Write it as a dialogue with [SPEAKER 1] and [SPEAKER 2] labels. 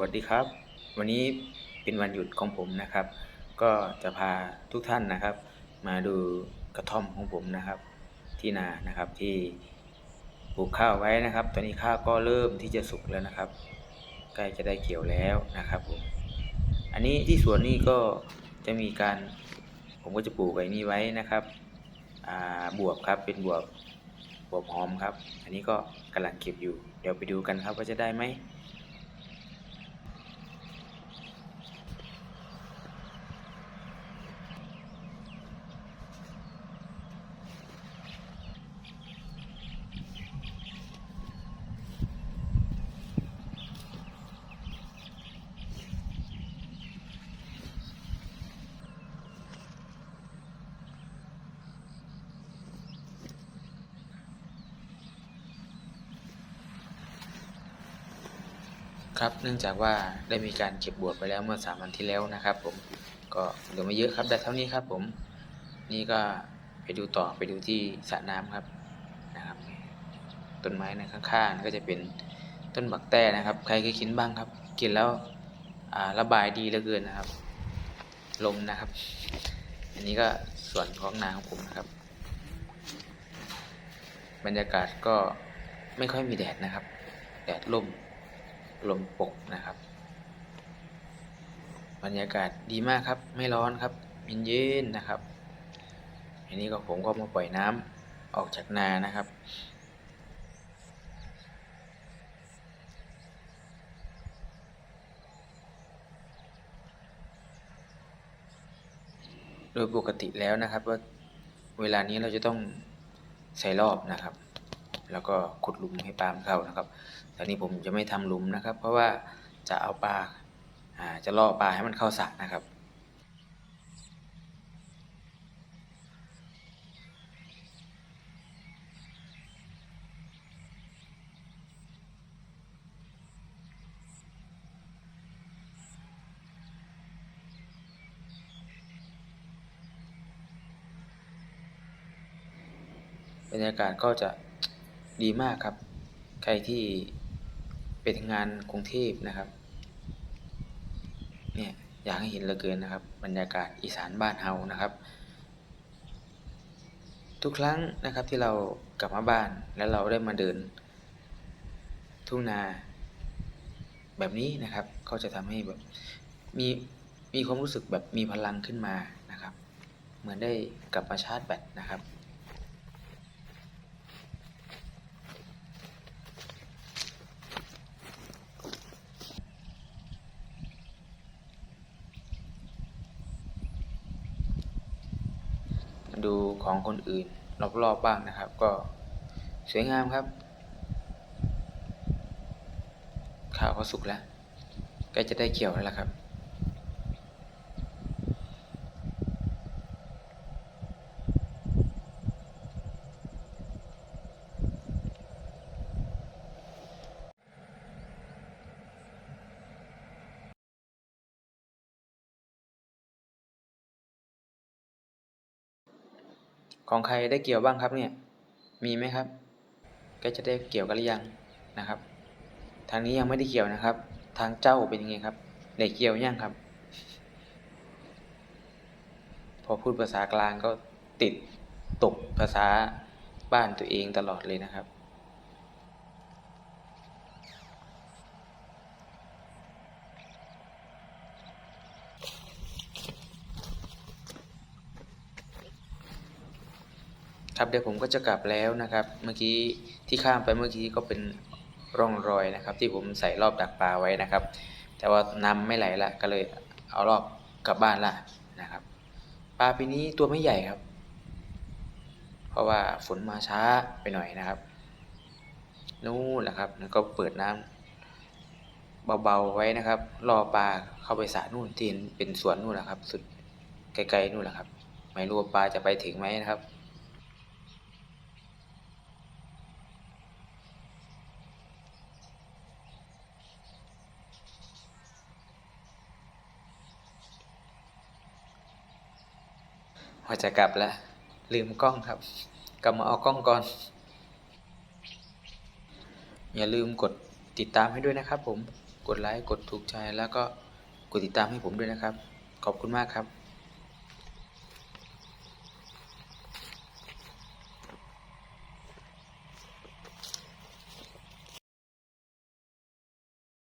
[SPEAKER 1] วัสดีครับ วันนี้เป็นวันหยุดของผมนะครับ ก็จะพาทุกท่านนะครับ มาดูกระท่อมของผมนะครับ ที่นานะครับที่ปลูกข้าวไว้นะครับ ตอนนี้ข้าวก็เริ่มที่จะสุกแล้วนะครับ ใกล้จะได้เกี่ยวแล้วนะครับผมอันนี้ที่สวนนี่ก็จะมีการผมก็จะปลูกไอ้นี่ไว้นะครับบวบครับเป็นบวบบวบหอมครับ อันนี้ก็กำลังเก็บอยู่ เดี๋ยวไปดูกันครับว่าจะได้ไหม ครับเนื่องจากว่าได้มีการเก็บบวบไปแล้วเมื่อสามวันที่แล้วนะครับ ผมก็เหลือไม่เยอะครับได้เท่านี้ครับ ผมนี่ก็ไปดูต่อไปดูที่สระน้ำครับนะครับ ต้นไม้ในข้างๆก็จะเป็นต้นบักแต้นะครับ ใครเคยกินบ้างครับ กินแล้วระบายดีเหลือเกินนะครับ ลมนะครับ อันนี้ก็ส่วนของนาของผมนะครับ บรรยากาศก็ไม่ค่อยมีแดดนะครับ แดดล่ม ลมปกนะครับ บรรยากาศดีมากครับ ไม่ร้อนครับเย็นๆนะครับ อันนี้ก็ผมก็มาปล่อยน้ำออกจากนานะครับโดยปกติแล้วนะครับว่าเวลานี้เราจะต้องใส่รอบนะครับ แล้วก็ขุดหลุมให้ปลามันเข้านะครับแตอนนี้ผมจะไม่ทำหลุมนะครับ เพราะว่าจะเอาปลาอ่าจะล่อปลาให้มันเข้าสระนะครับบรรยากาศก็จะ ดีมากครับ ใครที่ไปทำงานกรุงเทพนะครับ เนี่ยอยากให้เห็นเหลือเกินนะครับ บรรยากาศอีสานบ้านเฮานะครับ ทุกครั้งนะครับที่เรากลับมาบ้านแล้วเราได้มาเดิน ทุ่งนาแบบนี้นะครับ ก็จะทำให้แบบมีมีความรู้สึกแบบมีพลังขึ้นมานะครับ เหมือนได้กลับมาชาร์จแบตนะครับ ดูของคนอื่นรอบๆบ้างนะครับ ก็สวยงามครับ ข้าวก็สุกแล้วใกล้จะได้เกี่ยวแล้วล่ะครับ ของใครได้เกี่ยวบ้างครับเนี่ย มีไหมครับ ก็จะได้เกี่ยวกันหรือยังนะครับ ทางนี้ยังไม่ได้เกี่ยวนะครับ ทางเจ้าเป็นยังไงครับได้เกี่ยวยังครับ พอพูดภาษากลางก็ติดตกภาษาบ้านตัวเองตลอดเลยนะครับ ครับเดี๋ยวผมก็จะกลับแล้วนะครับ เมื่อกี้ที่ข้ามไปเมื่อกี้ก็เป็นร่องรอยนะครับ ที่ผมใส่รอบดักปลาไว้นะครับ แต่ว่าน้ำไม่ไหลละก็เลยเอารอบกลับบ้านละนะครับปลาปีนี้ตัวไม่ใหญ่ครับ เพราะว่าฝนมาช้าไปหน่อยนะครับ นู่นแหละครับแล้วก็เปิดน้ำเบาๆไว้นะครับ รอปลาเข้าไปสระนู่นที่เห็นเป็นสวนนู่นแหละครับ สุดไกลๆนู่นแหละครับ ไม่รู้ว่าปลาจะไปถึงไหมนะครับ พอจะกลับแล้วลืมกล้องครับ กลับมาเอากล้องก่อน อย่าลืมกดติดตามให้ด้วยนะครับผม กดไลค์ กดถูกใจ แล้วก็กดติดตามให้ผมด้วยนะครับ ขอบคุณมากครับ